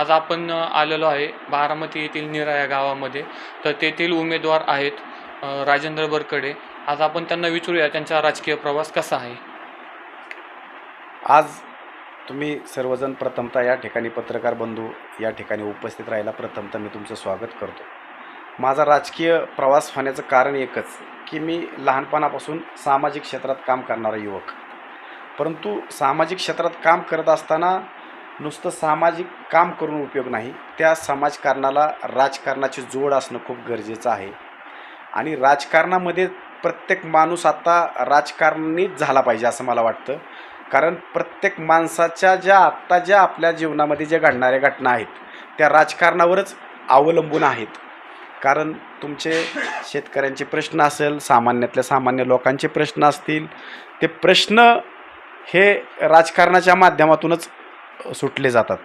आज आपण आलेलो आहे बारामती येथील निरा या गावामध्ये. तर तेथील उमेदवार आहेत राजेंद्र बरकडे. आज आपण त्यांना विचारूया त्यांचा राजकीय प्रवास कसा आहे? आज तुम्ही सर्वजण प्रथमतः या ठिकाणी पत्रकार बंधू या ठिकाणी उपस्थित राहायला प्रथमतः मी तुमचं स्वागत करतो. माझा राजकीय प्रवास होण्याचं कारण एकच की मी लहानपणापासून सामाजिक क्षेत्रात काम करणारा युवक. परंतु सामाजिक क्षेत्रात काम करत असताना नुसतं सामाजिक काम करून उपयोग नाही त्या समाजकारणाला राजकारणाची जोड असणं खूप गरजेचं आहे. आणि राजकारणामध्ये प्रत्येक माणूस आता राजकारणीच झाला पाहिजे असं मला वाटतं. कारण प्रत्येक माणसाच्या ज्या आत्ता ज्या आपल्या जीवनामध्ये ज्या घडणाऱ्या घटना आहेत त्या राजकारणावरच अवलंबून आहेत. कारण तुमचे शेतकऱ्यांचे प्रश्न असेल सामान्यातल्या सामान्य लोकांचे प्रश्न असतील ते प्रश्न हे राजकारणाच्या माध्यमातूनच सुटले जातात.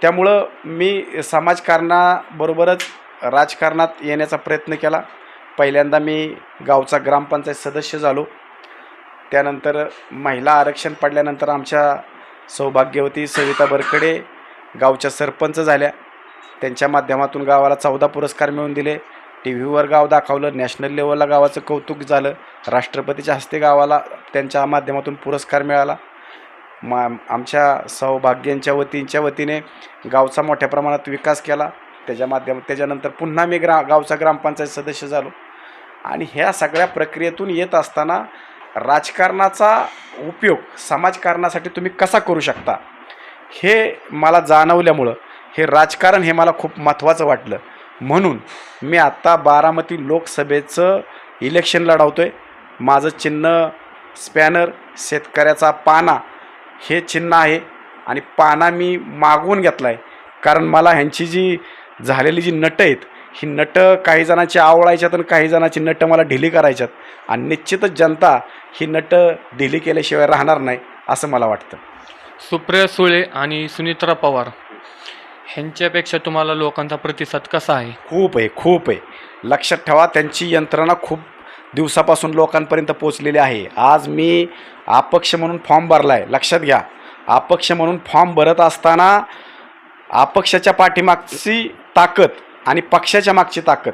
त्यामुळं मी समाजकारणाबरोबरच राजकारणात येण्याचा प्रयत्न केला. पहिल्यांदा मी गावचा ग्रामपंचायत सदस्य झालो. त्यानंतर महिला आरक्षण पडल्यानंतर आमच्या सौभाग्यवती सविता बरकडे गावच्या सरपंच झाल्या. त्यांच्या माध्यमातून गावाला चौदा पुरस्कार मिळवून दिले. टी व्हीवर गाव दाखवलं नॅशनल लेवलला गावाचं कौतुक झालं. राष्ट्रपतीच्या हस्ते गावाला त्यांच्या माध्यमातून पुरस्कार मिळाला. मा आमच्या सौभाग्यांच्या वतींच्या वतीने गावचा मोठ्या प्रमाणात विकास केला. त्याच्या माध्यम त्याच्यानंतर पुन्हा मी ग्रा गावचा ग्रामपंचायत सदस्य झालो. आणि ह्या सगळ्या प्रक्रियेतून येत असताना राजकारणाचा उपयोग समाजकारणासाठी तुम्ही कसा करू शकता हे मला जाणवल्यामुळं हे राजकारण हे मला खूप महत्त्वाचं वाटलं. म्हणून मी आत्ता बारामती लोकसभेचं इलेक्शन लढवतो आहे माझं चिन्ह स्पॅनर शेतकऱ्याचा पाना हे चिन्ह आहे आणि पाना मी मागवून घेतला आहे कारण मला ह्यांची जी झालेली जी नटं आहेत ही नटं काही जणांची आवळायच्यात आणि काही जणांची नटं मला ढिली करायच्यात. आणि निश्चितच जनता ही नटं ढिली केल्याशिवाय राहणार नाही असं मला वाटतं. सुप्रिया सुळे आणि सुनित्रा पवार ह्यांच्यापेक्षा तुम्हाला लोकांचा प्रतिसाद कसा आहे? खूप आहे खूप आहे. लक्षात ठेवा त्यांची यंत्रणा खूप दिवसापासून लोकांपर्यंत पोचलेली आहे. आज मी अपक्ष म्हणून फॉर्म भरला आहे लक्षात घ्या. अपक्ष म्हणून फॉर्म भरत असताना अपक्षाच्या पाठीमागची ताकद आणि पक्षाच्या मागची ताकद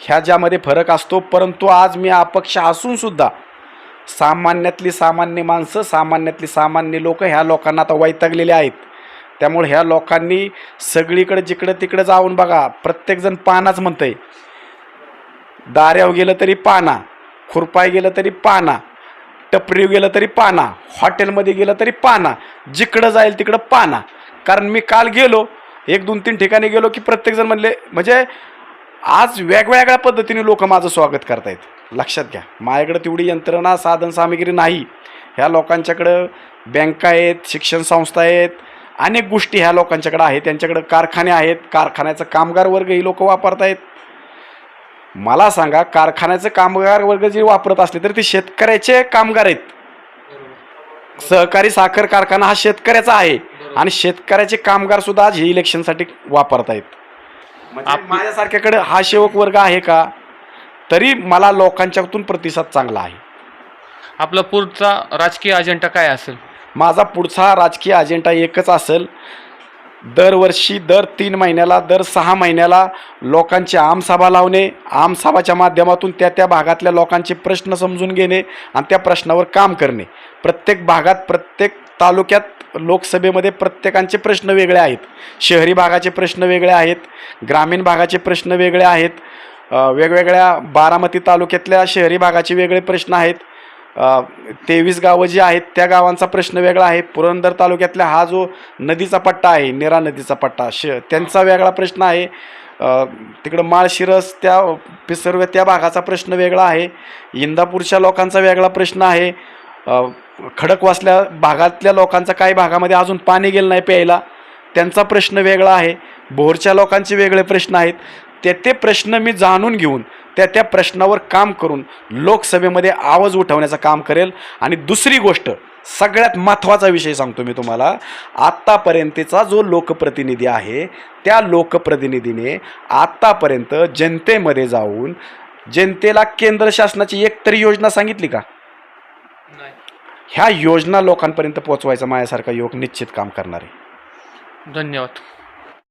ह्या ज्यामध्ये फरक असतो. परंतु आज मी अपक्ष असूनसुद्धा सामान्यातली सामान्य माणसं सामान्यातली सामान्य लोक ह्या लोकांना आता वैतागलेले आहेत. त्यामुळे ह्या लोकांनी सगळीकडे जिकडं तिकडं जाऊन बघा. प्रत्येकजण पानाच म्हणतंय. दाऱ्यावर गेलं तरी पाना. खुरपाय गेलं तरी पाना टपरीव गेलं तरी पाना हॉटेलमध्ये गेलं तरी पाना जिकडं जाईल तिकडं पाना. कारण मी काल गेलो एक दोन तीन ठिकाणी गेलो की प्रत्येकजण म्हणले म्हणजे आज वेगवेगळ्या पद्धतीने लोक माझं स्वागत करतायत. लक्षात घ्या माझ्याकडं तेवढी यंत्रणा साधन सामग्री नाही. ह्या लोकांच्याकडं बँका आहेत शिक्षण संस्था आहेत अनेक गोष्टी ह्या लोकांच्याकडं आहेत त्यांच्याकडं कारखाने आहेत. कारखान्याचं कामगार वर्ग ही लोक वापरतायत. मला सांगा कारखान्याचं कामगार वर्ग जे वापरत असले तर ते शेतकऱ्याचे कामगार आहेत. सहकारी साखर कारखाना हा शेतकऱ्याचा आहे आणि शेतकऱ्याचे कामगार सुद्धा आज हे इलेक्शनसाठी वापरतायत. म्हणजे आप- माझ्यासारख्याकडे हा सेवक वर्ग आहे का? तरी मला लोकांच्यातून प्रतिसाद चांगला आहे. आपला पुढचा राजकीय अजेंडा काय असेल? माझा पुढचा राजकीय अजेंडा एकच असेल दरवर्षी दर तीन महिन्याला दर सहा महिन्याला लोकांची आमसभा लावणे आमसभाच्या माध्यमातून त्या त्या भागातल्या लोकांचे प्रश्न समजून घेणे आणि त्या प्रश्नावर काम करणे. प्रत्येक भागात प्रत्येक तालुक्यात लोकसभेमध्ये प्रत्येकांचे प्रश्न वेगळे आहेत. शहरी भागाचे प्रश्न वेगळे आहेत ग्रामीण भागाचे प्रश्न वेगळे आहेत वेगवेगळ्या बारामती तालुक्यातल्या शहरी भागाचे वेगळे प्रश्न आहेत. तेवीस गावं जी आहेत त्या गावांचा प्रश्न वेगळा आहे. पुरंदर तालुक्यातला हा जो नदीचा पट्टा आहे निरा नदीचा पट्टा श त्यांचा वेगळा प्रश्न आहे. तिकडं माळशिरस त्या पिसर्व त्या भागाचा प्रश्न वेगळा आहे. इंदापूरच्या लोकांचा वेगळा प्रश्न आहे. खडकवासल्या भागातल्या लोकांचा काही भागामध्ये अजून पाणी गेलं नाही प्यायला. त्यांचा प्रश्न वेगळा आहे. भोरच्या लोकांचे वेगळे प्रश्न आहेत. ते ते प्रश्न मी जाणून घेऊन त्या त्या प्रश्नावर काम करून लोकसभेमध्ये आवाज उठवण्याचं काम करेल. आणि दुसरी गोष्ट सगळ्यात महत्त्वाचा विषय सांगतो मी तुम्हाला. आत्तापर्यंतचा जो लोकप्रतिनिधी आहे त्या लोकप्रतिनिधीने आत्तापर्यंत जनतेमध्ये जाऊन जनतेला केंद्र शासनाची एक तरी योजना सांगितली का? ह्या योजना लोकांपर्यंत पोहोचवायचा माझ्यासारखा युवक निश्चित काम करणार. आहे धन्यवाद.